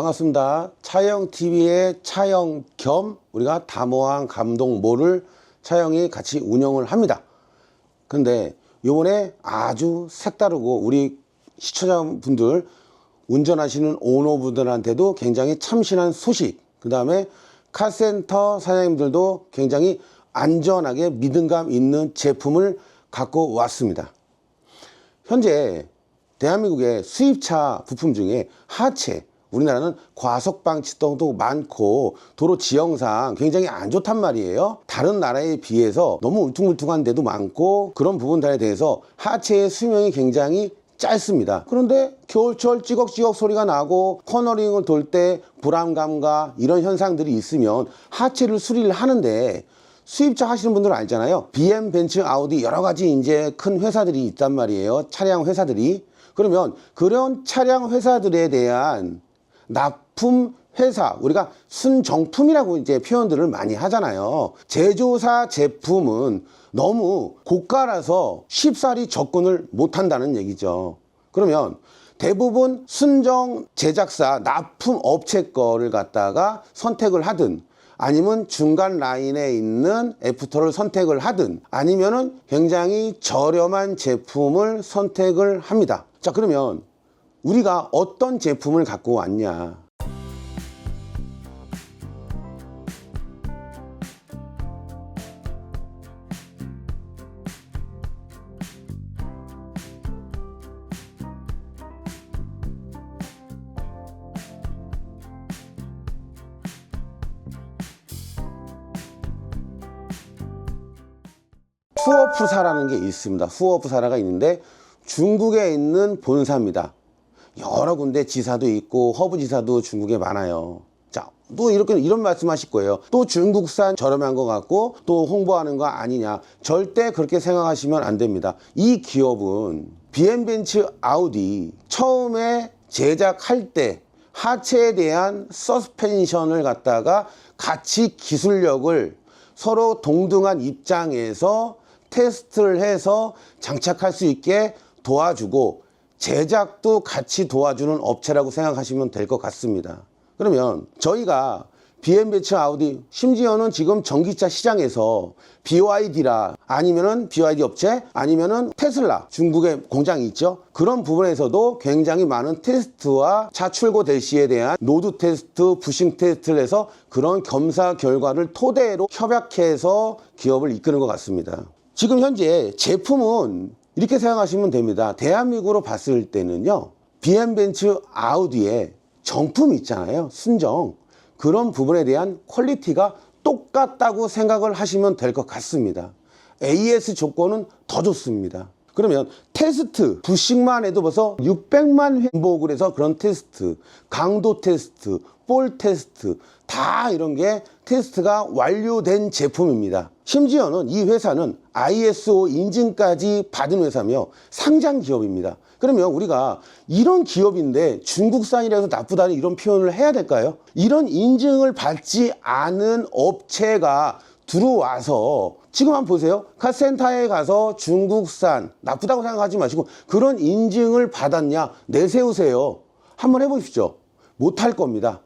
반갑습니다. 차영TV의 차영 겸 우리가 담호항 감독모를 차영이 같이 운영을 합니다. 근데 요번에 아주 색다르고 우리 시청자분들 운전하시는 오너분들한테도 굉장히 참신한 소식 그 다음에 카센터 사장님들도 굉장히 안전하게 믿음감 있는 제품을 갖고 왔습니다. 현재 대한민국의 수입차 부품 중에 하체 우리나라는 과속방지턱도 많고 도로 지형상 굉장히 안 좋단 말이에요. 다른 나라에 비해서 너무 울퉁불퉁한 데도 많고 그런 부분들에 대해서 하체의 수명이 굉장히 짧습니다. 그런데 겨울철 찌걱찌걱 소리가 나고 코너링을 돌 때 불안감과 이런 현상들이 있으면 하체를 수리를 하는데 수입차 하시는 분들은 알잖아요. BM, 벤츠, 아우디 여러 가지 이제 큰 회사들이 있단 말이에요. 차량 회사들이. 그러면 그런 차량 회사들에 대한 납품 회사 우리가 순정품이라고 이제 표현들을 많이 하잖아요. 제조사 제품은 너무 고가라서 쉽사리 접근을 못 한다는 얘기죠. 그러면 대부분 순정 제작사 납품 업체 거를 갖다가 선택을 하든 아니면 중간 라인에 있는 애프터를 선택을 하든 아니면은 굉장히 저렴한 제품을 선택을 합니다. 자, 그러면 우리가 어떤 제품을 갖고 왔냐? 후어프사라는 게 있습니다. 후어프사라가 있는데 중국에 있는 본사입니다. 여러 군데 지사도 있고 허브 지사도 중국에 많아요. 자, 또 이렇게 이런 말씀하실 거예요. 또 중국산 저렴한 것 같고 또 홍보하는 거 아니냐? 절대 그렇게 생각하시면 안 됩니다. 이 기업은 BM 벤츠 아우디 처음에 제작할 때 하체에 대한 서스펜션을 갖다가 같이 기술력을 서로 동등한 입장에서 테스트를 해서 장착할 수 있게 도와주고 제작도 같이 도와주는 업체라고 생각하시면 될 것 같습니다. 그러면 저희가 BM 벤츠 아우디 심지어는 지금 전기차 시장에서 BYD라 아니면은 BYD 업체 아니면은 테슬라 중국에 공장이 있죠. 그런 부분에서도 굉장히 많은 테스트와 차 출고될 시에 대한 노드 테스트, 부싱 테스트를 해서 그런 겸사 결과를 토대로 협약해서 기업을 이끄는 것 같습니다. 지금 현재 제품은 이렇게 생각하시면 됩니다. 대한민국으로 봤을 때는요. BM 벤츠 아우디에 정품 있잖아요. 순정. 그런 부분에 대한 퀄리티가 똑같다고 생각을 하시면 될 것 같습니다. AS 조건은 더 좋습니다. 그러면 테스트 부식만 해도 벌써 600만 회복을 해서 그런 테스트, 강도 테스트, 볼 테스트 다 이런 게 테스트가 완료된 제품입니다. 심지어는 이 회사는 ISO 인증까지 받은 회사며 상장 기업입니다. 그러면 우리가 이런 기업인데 중국산이라서 나쁘다는 이런 표현을 해야 될까요? 이런 인증을 받지 않은 업체가 들어와서 지금 한번 보세요. 카센터에 가서 중국산 나쁘다고 생각하지 마시고 그런 인증을 받았냐 내세우세요. 한번 해보십시오. 못할 겁니다.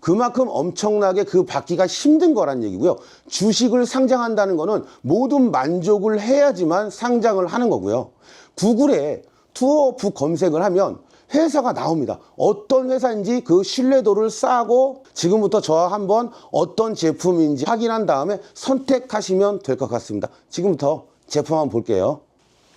그만큼 엄청나게 그 받기가 힘든 거란 얘기고요. 주식을 상장한다는 거는 모든 만족을 해야지만 상장을 하는 거고요. 구글에 투어오프 검색을 하면 회사가 나옵니다. 어떤 회사인지 그 신뢰도를 쌓고 지금부터 저와 한번 어떤 제품인지 확인한 다음에 선택하시면 될 것 같습니다. 지금부터 제품 한번 볼게요.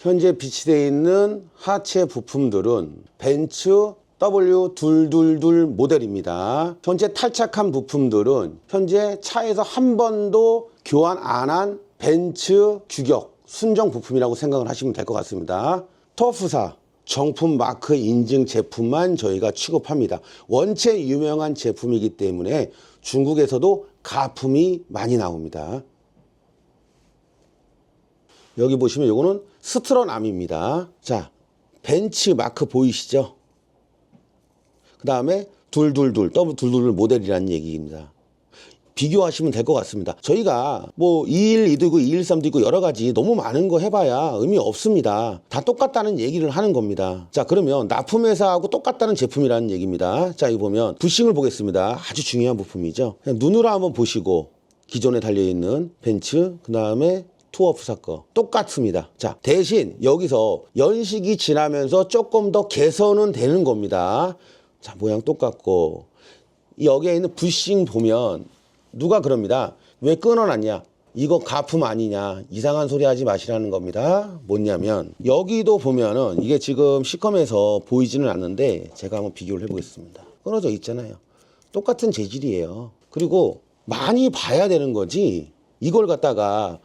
현재 비치되어 있는 하체 부품들은 벤츠 W222 모델입니다. 현재 탈착한 부품들은 현재 차에서 한 번도 교환 안 한 벤츠 규격 순정 부품이라고 생각을 하시면 될 것 같습니다. 터프사 정품 마크 인증 제품만 저희가 취급합니다. 원체 유명한 제품이기 때문에 중국에서도 가품이 많이 나옵니다. 여기 보시면 요거는 스트런 암입니다. 자, 벤츠 마크 보이시죠? 그 다음에 둘둘둘, 더블 둘둘 모델이라는 얘기입니다. 비교하시면 될 것 같습니다. 저희가 뭐 212도 있고 213도 있고 여러 가지 너무 많은 거 해봐야 의미 없습니다. 다 똑같다는 얘기를 하는 겁니다. 자 그러면 납품회사하고 똑같다는 제품이라는 얘기입니다. 자 이거 보면 부싱을 보겠습니다. 아주 중요한 부품이죠. 눈으로 한번 보시고 기존에 달려있는 벤츠 그 다음에 투어프 사건 똑같습니다. 자 대신 여기서 연식이 지나면서 조금 더 개선은 되는 겁니다. 자 모양 똑같고 여기에 있는 부싱 보면 누가 그럽니다. 왜 끊어놨냐? 이거 가품 아니냐? 이상한 소리 하지 마시라는 겁니다. 뭐냐면 여기도 보면은 이게 지금 시컴에서 보이지는 않는데 제가 한번 비교를 해보겠습니다. 끊어져 있잖아요. 똑같은 재질이에요. 그리고 많이 봐야 되는 거지 이걸 갖다가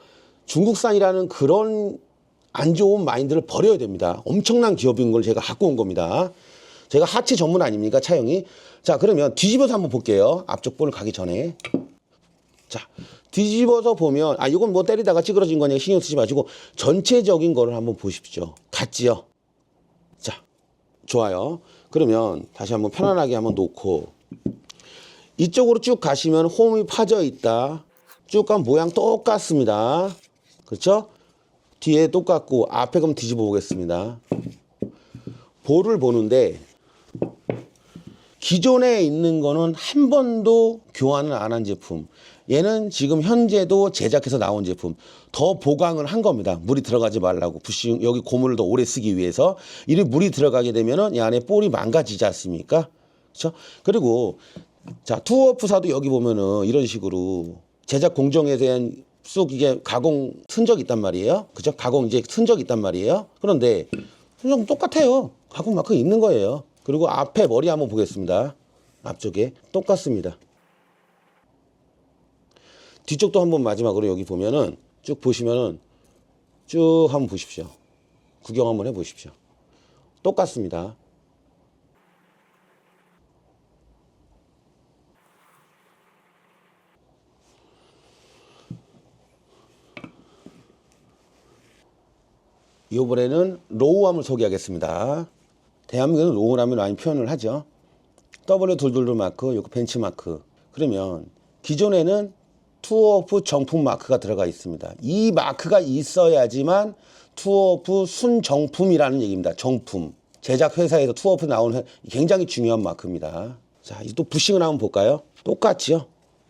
중국산이라는 그런 안 좋은 마인드를 버려야 됩니다. 엄청난 기업인 걸 제가 갖고 온 겁니다. 제가 하체 전문 아닙니까 차영이? 자 그러면 뒤집어서 한번 볼게요. 앞쪽 볼을 가기 전에 자 뒤집어서 보면 아 이건 뭐 때리다가 찌그러진 거니까 신경 쓰지 마시고 전체적인 거를 한번 보십시오. 같지요? 자 좋아요. 그러면 다시 한번 편안하게 한번 놓고 이쪽으로 쭉 가시면 홈이 파져 있다. 쭉 가면 모양 똑같습니다. 그렇죠? 뒤에 똑같고 앞에 그럼 뒤집어 보겠습니다. 볼을 보는데 기존에 있는 거는 한 번도 교환을 안 한 제품. 얘는 지금 현재도 제작해서 나온 제품. 더 보강을 한 겁니다. 물이 들어가지 말라고. 부싱 여기 고무를 더 오래 쓰기 위해서. 이리 물이 들어가게 되면은 이 안에 볼이 망가지지 않습니까? 그렇죠? 그리고 자 투어프사도 여기 보면은 이런 식으로 제작 공정에 대한 쑥 이게 가공 흔적 있단 말이에요. 그죠? 가공 이제 흔적 있단 말이에요. 그런데 흔적 똑같아요. 가공 마크 있는 거예요. 그리고 앞에 머리 한번 보겠습니다. 앞쪽에 똑같습니다. 뒤쪽도 한번 마지막으로 여기 보면은 쭉 보시면은 쭉 한번 보십시오. 구경 한번 해 보십시오. 똑같습니다. 이번에는 로우함을 소개하겠습니다. 대한민국은 로우함을 많이 표현을 하죠. W 둘둘둘 마크, 요거 벤치 마크. 그러면 기존에는 투어프 정품 마크가 들어가 있습니다. 이 마크가 있어야지만 투어프 순정품이라는 얘기입니다. 정품. 제작 회사에서 투어프 나온 회- 굉장히 중요한 마크입니다. 자, 이제 또 부싱을 한번 볼까요? 똑같지요?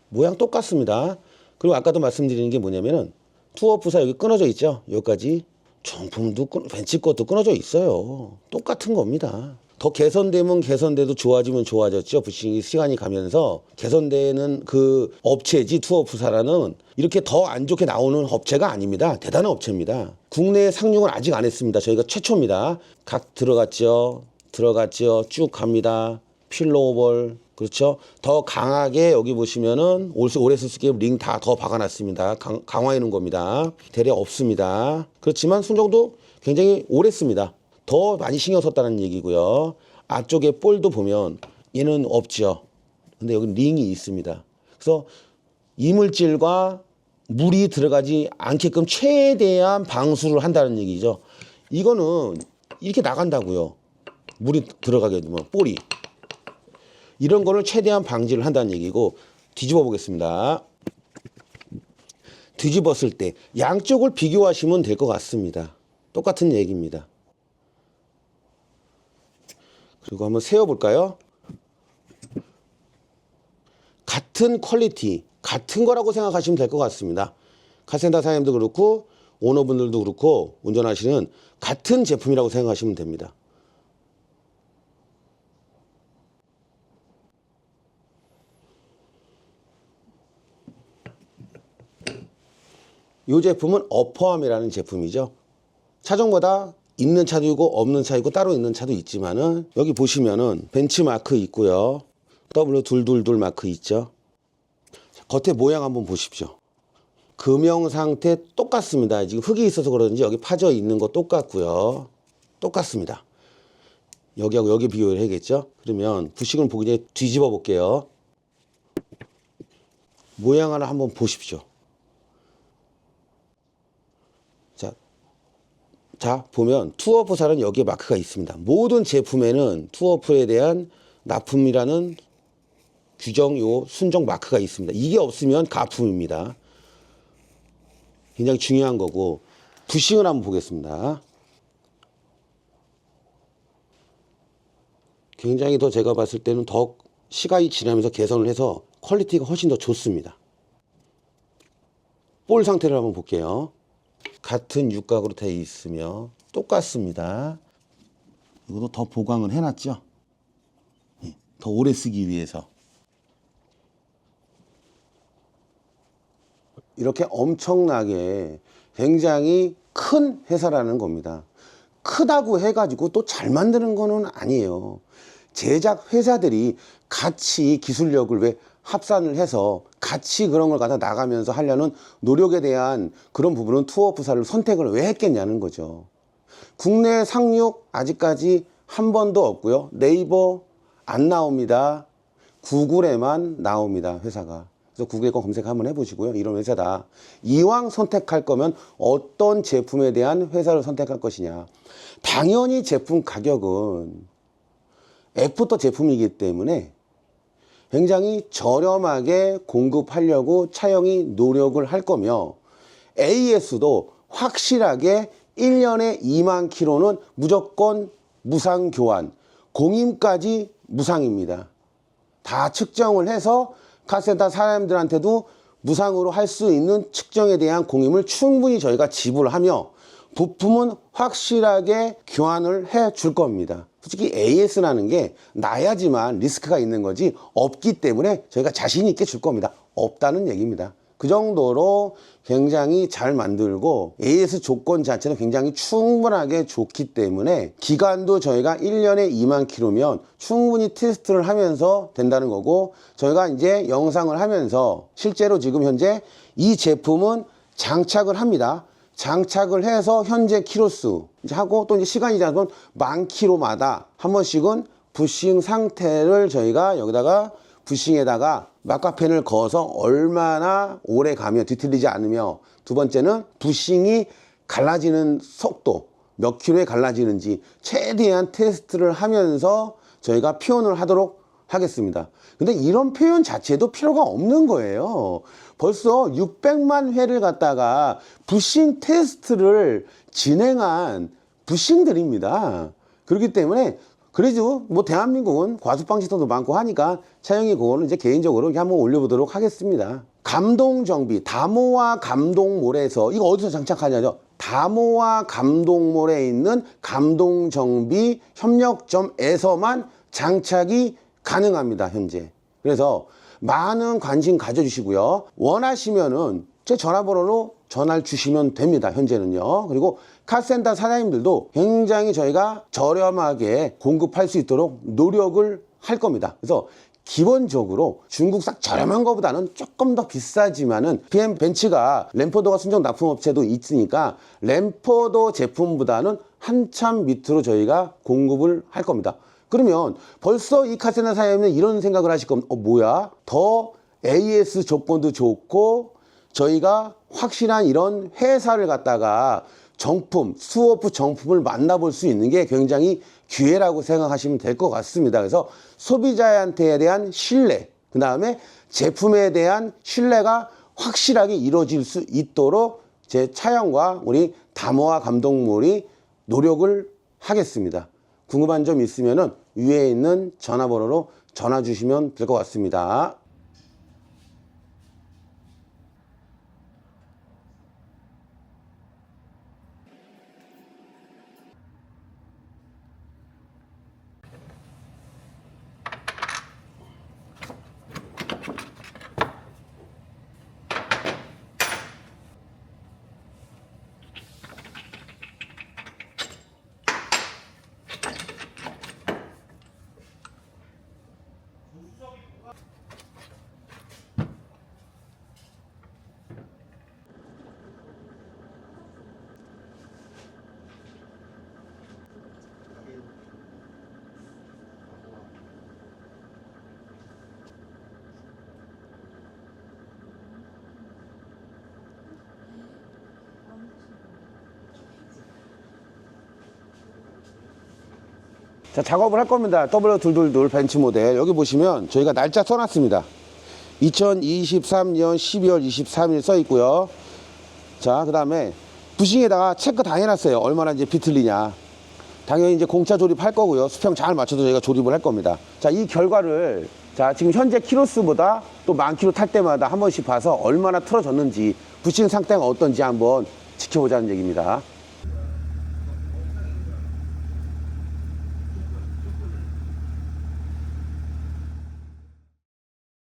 모양 똑같습니다. 그리고 아까도 말씀드리는 게 뭐냐면은 투어프사 여기 끊어져 있죠? 여기까지 정품도 끊, 벤치 것도 끊어져 있어요. 똑같은 겁니다. 더 개선되면 개선돼도 좋아지면 좋아졌죠. 부싱이 시간이 가면서 개선되는 그 업체지 투어프사라는 이렇게 더 안 좋게 나오는 업체가 아닙니다. 대단한 업체입니다. 국내에 상용을 아직 안 했습니다. 저희가 최초입니다. 각 들어갔죠. 들어갔죠. 쭉 갑니다. 필로볼 그렇죠. 더 강하게 여기 보시면은 올 오래 쓸수 있게 링다 더 박아놨습니다. 강, 강화해 놓은 겁니다. 대략 없습니다. 그렇지만 순정도 굉장히 오래 씁니다. 더 많이 신경 썼다는 얘기고요. 앞쪽에 볼도 보면 얘는 없죠. 근데 여기 링이 있습니다. 그래서 이물질과 물이 들어가지 않게끔 최대한 방수를 한다는 얘기죠. 이거는 이렇게 나간다고요. 물이 들어가게 되면 볼이 이런 거를 최대한 방지를 한다는 얘기고 뒤집어 보겠습니다. 뒤집었을 때 양쪽을 비교하시면 될 것 같습니다. 똑같은 얘기입니다. 그리고 한번 세어 볼까요? 같은 퀄리티, 같은 거라고 생각하시면 될 것 같습니다. 카센터 사장님도 그렇고 오너분들도 그렇고 운전하시는 같은 제품이라고 생각하시면 됩니다. 이 제품은 어퍼함이라는 제품이죠. 차종마다 있는 차도 있고 없는 차 있고 따로 있는 차도 있지만은 여기 보시면은 벤츠 마크 있고요. W 둘둘둘 마크 있죠. 자, 겉에 모양 한번 보십시오. 금형 상태 똑같습니다. 지금 흙이 있어서 그런지 여기 파져 있는 거 똑같고요. 똑같습니다. 여기하고 여기 비교를 해야겠죠. 그러면 부식을 보기 전에 뒤집어 볼게요. 모양 하나 한번 보십시오. 자, 자 보면 투어프사는 여기에 마크가 있습니다. 모든 제품에는 투어프에 대한 납품이라는 규정 요 순정 마크가 있습니다. 이게 없으면 가품입니다. 굉장히 중요한 거고 부싱을 한번 보겠습니다. 굉장히 더 제가 봤을 때는 더 시간이 지나면서 개선을 해서 퀄리티가 훨씬 더 좋습니다. 볼 상태를 한번 볼게요. 같은 육각으로 되어 있으며 똑같습니다. 이것도 더 보강을 해놨죠. 예, 더 오래 쓰기 위해서. 이렇게 엄청나게 굉장히 큰 회사라는 겁니다. 크다고 해가지고 또 잘 만드는 거는 아니에요. 제작 회사들이 같이 기술력을 왜 합산을 해서 같이 그런 걸 갖다 나가면서 하려는 노력에 대한 그런 부분은 투어 부사를 선택을 왜 했겠냐는 거죠. 국내 상륙 아직까지 한 번도 없고요. 네이버 안 나옵니다. 구글에만 나옵니다. 회사가. 그래서 구글에 거 검색 한번 해보시고요. 이런 회사다. 이왕 선택할 거면 어떤 제품에 대한 회사를 선택할 것이냐. 당연히 제품 가격은 애프터 제품이기 때문에 굉장히 저렴하게 공급하려고 차영이 노력을 할 거며 AS도 확실하게 1년에 2만 킬로는 무조건 무상 교환, 공임까지 무상입니다. 다 측정을 해서 카센터 사람들한테도 무상으로 할 수 있는 측정에 대한 공임을 충분히 저희가 지불하며 부품은 확실하게 교환을 해 줄 겁니다. 솔직히 AS라는 게 나야지만 리스크가 있는 거지 없기 때문에 저희가 자신 있게 줄 겁니다. 없다는 얘기입니다. 그 정도로 굉장히 잘 만들고 AS 조건 자체는 굉장히 충분하게 좋기 때문에 기간도 저희가 1년에 2만 킬로면 충분히 테스트를 하면서 된다는 거고 저희가 이제 영상을 하면서 실제로 지금 현재 이 제품은 장착을 합니다. 장착을 해서 현재 키로수 하고 또 이제 시간이 지나면 만 킬로마다 한 번씩은 부싱 상태를 저희가 여기다가 부싱에다가 마카펜을 그어서 얼마나 오래 가며 뒤틀리지 않으며 두 번째는 부싱이 갈라지는 속도 몇 킬로에 갈라지는지 최대한 테스트를 하면서 저희가 표현을 하도록 하겠습니다. 근데 이런 표현 자체도 필요가 없는 거예요. 벌써 600만 회를 갖다가 부싱 테스트를 진행한 부싱들입니다. 그렇기 때문에 그래도 뭐 대한민국은 과수방 시설도 많고 하니까 차영이 그거는 이제 개인적으로 이렇게 한번 올려보도록 하겠습니다. 감동 정비, 다모와 감동몰에서 이거 어디서 장착하냐죠? 다모와 감동몰에 있는 감동 정비 협력점에서만 장착이 가능합니다, 현재. 그래서 많은 관심 가져주시고요. 원하시면은 제 전화번호로 전화를 주시면 됩니다. 현재는요. 그리고 카센터 사장님들도 굉장히 저희가 저렴하게 공급할 수 있도록 노력을 할 겁니다. 그래서 기본적으로 중국산 저렴한 것보다는 조금 더 비싸지만은 PM 벤츠가 램포도가 순정 납품 업체도 있으니까 램포도 제품보다는 한참 밑으로 저희가 공급을 할 겁니다. 그러면 벌써 이 카센터 사장님은 이런 생각을 하실 겁니다. 어, 뭐야? 더 AS 조건도 좋고 저희가 확실한 이런 회사를 갖다가 정품, 수오프 정품을 만나볼 수 있는 게 굉장히 기회라고 생각하시면 될 것 같습니다. 그래서 소비자한테 대한 신뢰, 그 다음에 제품에 대한 신뢰가 확실하게 이루어질 수 있도록 제 차영과 우리 다모와 감독물이 노력을 하겠습니다. 궁금한 점 있으면 은 위에 있는 전화번호로 전화 주시면 될 것 같습니다. 자, 작업을 할 겁니다. W222 벤츠 모델. 여기 보시면 저희가 날짜 써놨습니다. 2023년 12월 23일 써 있고요. 자, 그 다음에 부싱에다가 체크 다 해놨어요. 얼마나 이제 비틀리냐. 당연히 이제 공차 조립할 거고요. 수평 잘 맞춰서 저희가 조립을 할 겁니다. 자, 이 결과를 자, 지금 현재 키로수보다 또만 킬로 탈 때마다 한 번씩 봐서 얼마나 틀어졌는지 부싱 상태가 어떤지 한번 지켜보자는 얘기입니다.